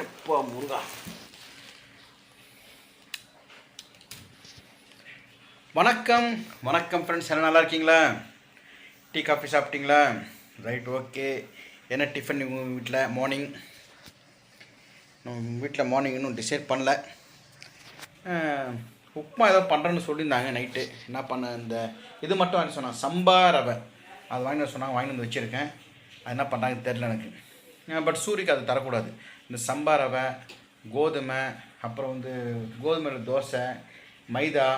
எப்பா முருகா வணக்கம் வணக்கம் ஃப்ரெண்ட்ஸ் எல்லாம் நல்லா இருக்கீங்களா? டீ காஃபி சாப்பிட்டீங்களா? Right okay. என்ன டிஃபன் உங்கள் வீட்டில் மார்னிங் வீட்டில் மார்னிங் இன்னும் டிசைட் பண்ணல. உப்புமா ஏதோ பண்ணுறேன்னு சொல்லியிருந்தாங்க நைட்டு என்ன பண்ண இந்த இது மட்டும் வாங்கி சொன்னாங்க சம்பா ரவை. அது வாங்கி சொன்னாங்க. வாங்கி வந்து வச்சுருக்கேன். அது என்ன பண்ணுறாங்கன்னு தெரில எனக்கு. பட் சூரிக்கு அது தரக்கூடாது. இந்த சம்பா ரவை கோதுமை அப்புறம் வந்து கோதுமையில் தோசை மைதா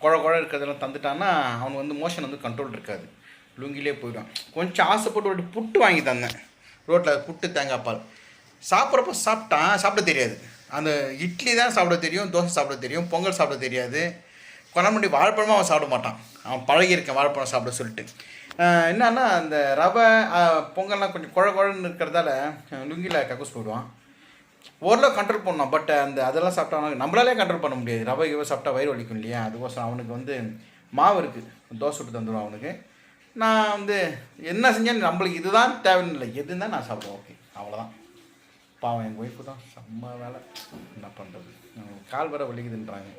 குழ குழ இருக்கிறதெல்லாம் தந்துட்டான்னா அவனுக்கு வந்து மோஷன் வந்து கண்ட்ரோல் இருக்காது. லுங்கிலே போயிடும். கொஞ்சம் ஆசைப்பட்டு ஒரு புட்டு வாங்கி தந்தேன். ரோட்டில் புட்டு தேங்காய் பால். சாப்பிட்றப்ப சாப்பிட்டான் சாப்பிட தெரியாது. அந்த இட்லி தான் சாப்பிட தெரியும் தோசை சாப்பிட தெரியும் பொங்கல் சாப்பிட தெரியாது. கொண்டாமுடி வாழைப்பழமும் அவன் சாப்பிட மாட்டான். அவன் பழகியிருக்கேன் வாழைப்பழம் சாப்பிட சொல்லிட்டு. என்னன்னா அந்த ரவை பொங்கல்லாம் கொஞ்சம் குழ குழன்னு இருக்கிறதால லுங்கியில் கக்கூஸ் போடுவான். ஓரளவு கண்ட்ரோல் பண்ணோம் பட் அந்த அதெல்லாம் சாப்பிட்டா நம்மளாலே கண்ட்ரோல் பண்ண முடியாது. ரவை இவ சாப்பிட்டா வயிறு வலிக்கும் இல்லையா? அதுக்கோசரம் அவனுக்கு வந்து மாவு இருக்குது தோசை விட்டு தந்துடும் அவனுக்கு. நான் வந்து என்ன செஞ்சாலும் நம்மளுக்கு இதுதான் தேவைன்னு இல்லை எதுன்னா நான் சாப்பிடுவேன். ஓகே அவ்வளோதான் பாவம் எங்கள் ஒய்ஃபு தான். செம்ம வேலை. என்ன பண்ணுறது கால் வர வலிக்குதுன்றாங்க.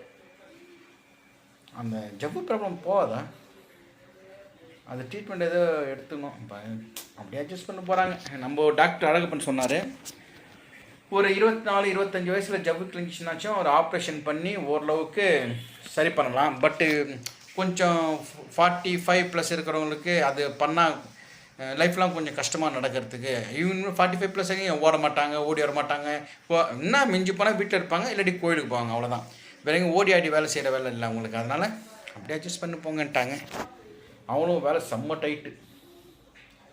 அந்த ஜவ்வு ப்ராப்ளம் போகாதா? அது ட்ரீட்மெண்ட் ஏதோ எடுத்துக்கணும். இப்போ அப்படியே அட்ஜஸ்ட் பண்ண போகிறாங்க நம்ம டாக்டர் அழகப்பன் சொன்னார். ஒரு இருபத்தி நாலு இருபத்தஞ்சி வயசில் ஜவ்வு கிழிஞ்சிச்சுனாச்சும் ஒரு ஆப்ரேஷன் பண்ணி ஓரளவுக்கு சரி பண்ணலாம். பட்டு கொஞ்சம் ஃபார்ட்டி ஃபைவ் ப்ளஸ் இருக்கிறவங்களுக்கு அது பண்ணால் லைஃப்லாம் கொஞ்சம் கஷ்டமாக நடக்கிறதுக்கு. இவங்க ஃபார்ட்டி ஃபைவ் ப்ளஸ் ஓட மாட்டாங்க ஓடி வர மாட்டாங்க? இப்போ என்ன மிஞ்சி போனால் வீட்டில் இருப்பாங்க இல்லாட்டி கோயிலுக்கு போவாங்க அவ்வளோதான் வேற ஓடி ஆடி வேலை செய்கிற வேலை இல்லை அவங்களுக்கு. அதனால் அப்படியே அட்ஜஸ்ட் பண்ணி போங்கன்ட்டாங்க. அவனும் வேலை செம்ம டைட்டு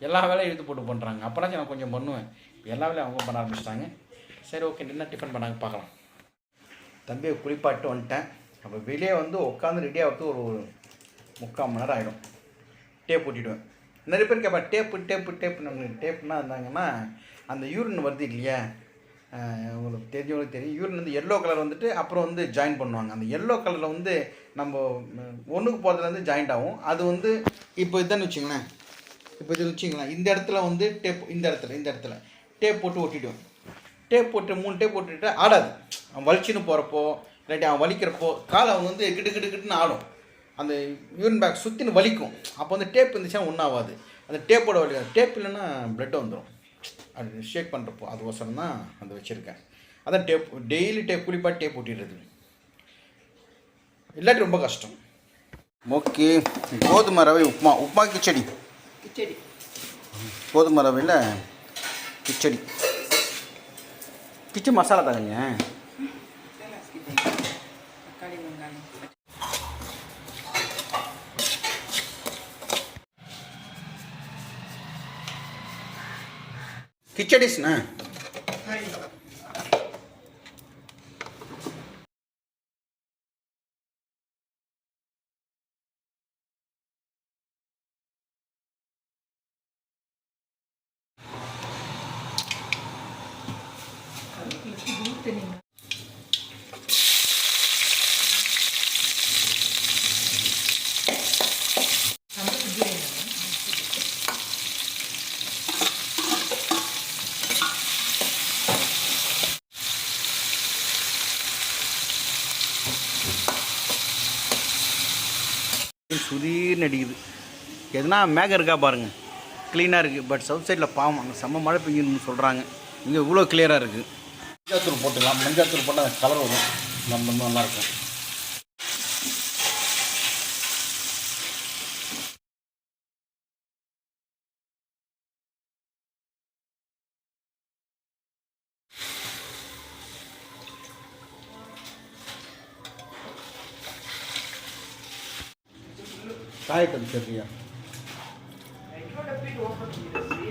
எல்லா வேலையும் இழுத்து போட்டு பண்ணுறாங்க அப்போனாச்சும் நான் கொஞ்சம் பண்ணுவேன். எல்லா வேலையும் அவங்க பண்ண ஆரம்பிச்சிட்டாங்க. சரி ஓகே என்ன டிஃபன் பண்ணாங்க பார்க்கலாம். தம்பியை குளிப்பாட்டு வந்துட்டேன். அப்போ வெளியே வந்து உட்காந்து ரெடி ஆகிறது ஒரு முக்கால் மணி நேரம் ஆகிடும் டேப் ஊட்டிடுவேன் நிறைய பேர் கேட்பேன் டேப்பு டேப்பு டேப்பு நம்மளுக்கு டேப்னா இருந்தாங்கன்னா அந்த யூரின் வருது இல்லையா? உங்களுக்கு தெரிஞ்சவங்களுக்கு தெரியும். யூரின் வந்து எல்லோ கலர் வந்துட்டு அப்புறம் வந்து ஜாயின் பண்ணுவாங்க. அந்த எல்லோ கலரில் வந்து நம்ம ஒன்றுக்கு போகிறதுலேருந்து ஜாயிண்ட் ஆகும். அது வந்து இப்போ இதுன்னு வச்சுங்களேன் இப்போ இது வச்சுங்களேன் இந்த இடத்துல வந்து டேப் இந்த இடத்துல இந்த இடத்துல டேப் போட்டு ஒட்டிடுவேன். டேப் போட்டு மூணு டேப் போட்டுட்டு ஆடாது. அவன் வலிச்சுன்னு போகிறப்போ இல்லாட்டி அவன் வலிக்கிறப்போ கால் அவன் வந்து கிட்டு கிட்டு கிட்டுன்னு ஆடும். அந்த யூரின் பேக் சுற்றின்னு வலிக்கும். அப்போ வந்து டேப் இருந்துச்சுன்னா ஒன்றாகாது அந்த டேப்போட வலி டேப் இல்லைன்னா ப்ளட் வந்துடும் அது ஷேக் பண்ணுறப்போ அதுக்கோசரம் தான் அந்த வச்சுருக்கேன். அதான் டேப் டெய்லி டேப் குளிப்பாட்டி டேப் ஒட்டிடுறது. இல்லாட்டி ரொம்ப கஷ்டம். ஓகே கோதுமை ரவை உப்புமா. உப்புமா கிச்சடி? கிச்சடி. கோதுமை ரவையில் கிச்சடி. கிச்சடி மசாலா தாங்க ખીચડી જ ને சுதீர்னு அடிக்குது. எதுனா மேகம் இருக்கா பாருங்கள் க்ளீனாக இருக்குது பட் சவுத் சைடில் பாவம். அங்கே செம்ம மழை பெய்யணும்னு சொல்கிறாங்க இங்கே இவ்வளோ கிளியராக இருக்குது மஞ்சாத்தூர் போட்டுக்கலாம். மஞ்சாத்தூர் போட்டால் கலர் வரும். நம்ம நல்லாயிருக்கும் ಕಾಯಿ ಕಲ್ಸರ್ರಿಯ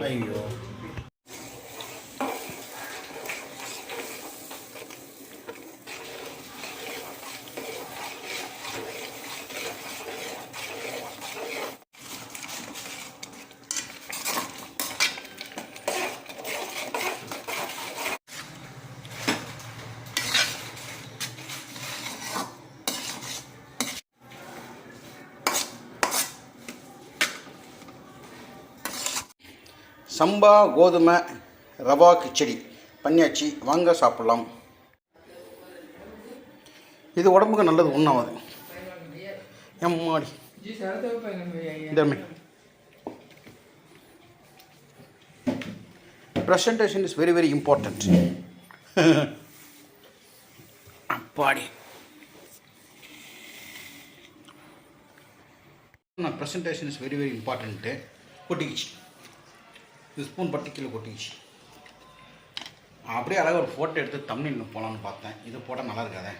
ಅಯ್ಯೋ சம்பா கோதுமை ரவா கிச்சடி. பண்ணியாச்சு. வாங்க சாப்பிட்லாம். இது உடம்புக்கு நல்லது ஒன்றாவது எம்மாடி இந்த presentation is very very important அப்பாடி. Presentation is very very important கொட்டிக்கிச்சு. இது ஸ்பூன் பட்டு கீழே கொட்டிக்கிச்சு. அப்படியே அழகாக ஒரு ஃபோட்டோ எடுத்து தமிழில் போகலான்னு பார்த்தேன். இது போட்டால் நல்லா இருக்காதே?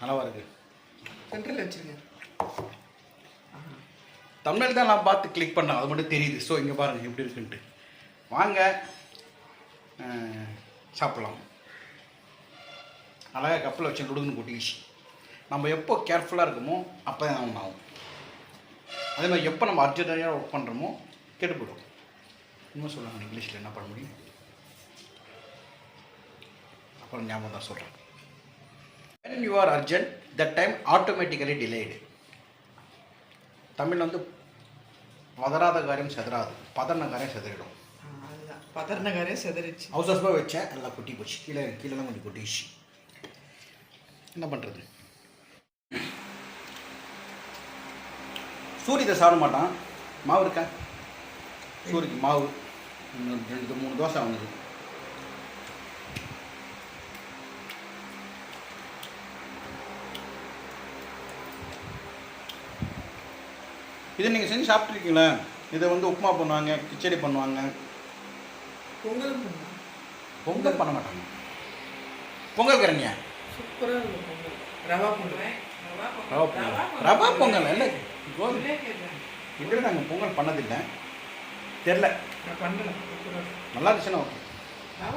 நல்லாவா இருக்குது சென்ட்ரல் வச்சிருங்க. தமிழ் தான் நான் பார்த்து கிளிக் பண்ணேன். அது மட்டும் தெரியுது. ஸோ இங்கே பாருங்கள் எப்படி இருக்குன்ட்டு. வாங்க. சாப்பிட்லாம். அழகாக கப்பில் வச்சு நுடுக்குன்னு கொட்டிக்கிச்சு. நம்ம எப்போ கேர்ஃபுல்லாக இருக்குமோ அப்போ தான் ஆகும் அதே மாதிரி எப்போ நம்ம அர்ஜென்டாக ஒர்க் பண்ணுறோமோ கெட்டுப்படும் இன்னும் சொல்லுவாங்க இங்கிலீஷில் என்ன பண்ண முடியும்? அப்புறம் ஞாபகம் தான் சொல்கிறேன் when you are urgent that time automatically delayed. Tamil வந்து பதறாத காரியம் செதறாது பதறின காரியம் செதறிடும். அதுதான். பதர்ணகாரே செதறிச்சு ஹவுஸ் ஹவுஸ்பாக வச்சேன் எல்லாம் கொட்டி போச்சு. கீழே கீழெல்லாம் கொஞ்சம் கொட்டிடுச்சு என்ன பண்ணுறது சூரிய இதை சாப்பிட மாட்டான். மாவு இருக்கா? சூரிக்கு மாவு. இன்னும் ரெண்டு மூணு தோசை அவனுக்கு இது நீங்கள் செஞ்சு சாப்பிட்ருக்கீங்களா இதை வந்து உப்புமா பண்ணுவாங்க கிச்சடி பண்ணுவாங்க. பொங்கல் பொங்கல். பண்ண மாட்டாங்க. பொங்கல் கரணியா சூப்பராக இருக்கும் பொங்கல். ரவா பொங்கல். ரவா பொங்கல். ரவா பொங்கல். இல்லை இல்லை நாங்கள் பொங்கல் பண்ணதில்லை. தெரில. நான் பண்ணுறேன் சூப்பராக இருக்கும். நல்லா இருந்துச்சுன்னா ஓகே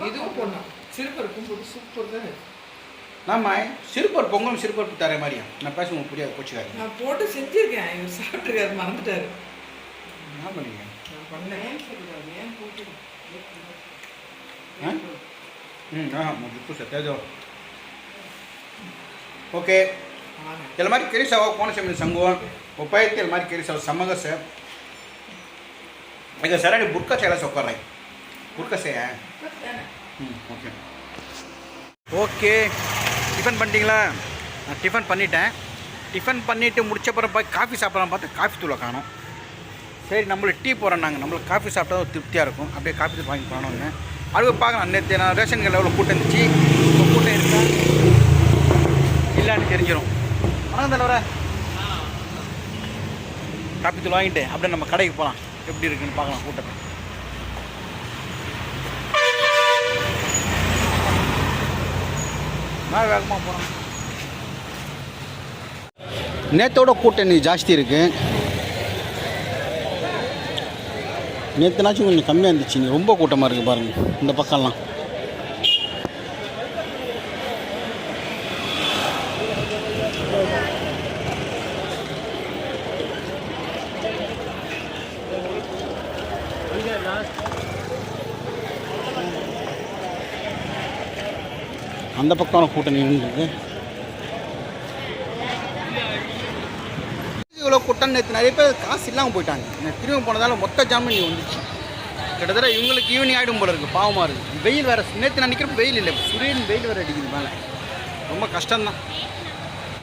இதுவும் பண்ணோம் சிறுபருப்பும் போட்டு சூப்பர் தான் இருக்கு. நாம சிறுபருப்பு பொங்கல் சிறுபருப்பு தர மாதிரியா நான் பேச உங்களுக்கு புரியாது கோச்சுக்காரு நான் போட்டு செஞ்சிருக்கேன் இவர் சாப்பிட்ருக்காரு மறந்துட்டாரு என்ன பண்ணீங்க நான் பண்ணேன் ஏன் போட்டு हाँ? ಹ್ಞೂ ಹಾಂ ಮುಗಿತು ಸತ್ಯದು ಓಕೆ ஆமாம் ಎಲ್ಲ ಮಾರಿ ಕೆರಿ ಸಾವ ಕೋಣ ಸೆಮಿನ ಸಂಗು ಉಪಾಯಕ್ಕೆ ಎಲ್ಲ ಮಾರಿ ಕೆರಿ ಸಾವ ಸಮಗಸ ಈಗ ಸರಡಿ ಬುರ್ಕ ಚೆಲ್ಲ ಸೊಕ್ಕರ್ರೈ ಬುರ್ಕ ಸೇ ம் ஓகே ஓகே டிஃபன் பண்ணிட்டீங்களா நான் டிஃபன் பண்ணிட்டேன் டிஃபன் பண்ணிவிட்டு முடிச்சப்பறம் போய் காஃபி சாப்பிட்லாம் பார்த்தா காஃபி தூளை காணும் சரி நம்மளுக்கு டீ போகிறோம் நாங்கள் நம்மளுக்கு காஃபி சாப்பிட்டா ஒரு திருப்தியாக இருக்கும் அப்படியே காஃபி தூள் வாங்கி போனோன்னு அது பார்க்கலாம் நேற்று நான் ரேஷன் கடையில் எவ்வளோ கூட்டம் இருந்துச்சு இப்போ கூட்டம் இருக்கா இல்லைன்னு தெரிஞ்சிடும் வணக்கம் தலைவரே காஃபி தூள் வாங்கிட்டு அப்படியே நம்ம கடைக்கு போகலாம் எப்படி இருக்குன்னு பார்க்கலாம் கூட்டத்தை. நான் வேகமாக போகிறேன் நேற்றோட கூட்டம் இன்னைக்கு ஜாஸ்தி இருக்கு. நேற்றுனாச்சும் கொஞ்சம் கம்மியாக இருந்துச்சு. ரொம்ப கூட்டமாக இருக்குது பாருங்கள் இந்த பக்கம்லாம். அந்த பக்கம் கூட்டணி நின்றுருக்கு இவ்வளோ கூட்டம் நேற்று நிறைய பேர் காசு இல்லாமல் போயிட்டாங்க. நான் திரும்ப போனதால மொத்த ஜாமீன் வந்துச்சு. கிட்டத்தட்ட இவங்களுக்கு ஈவினிங் ஆகிடும் போல இருக்குது பாவமாக இருக்குது வெயில் வேறு நேற்று நான் வெயில் இல்லை சுரியன் வெயில் வேறு அடிக்குது மேலே. ரொம்ப கஷ்டம்தான்.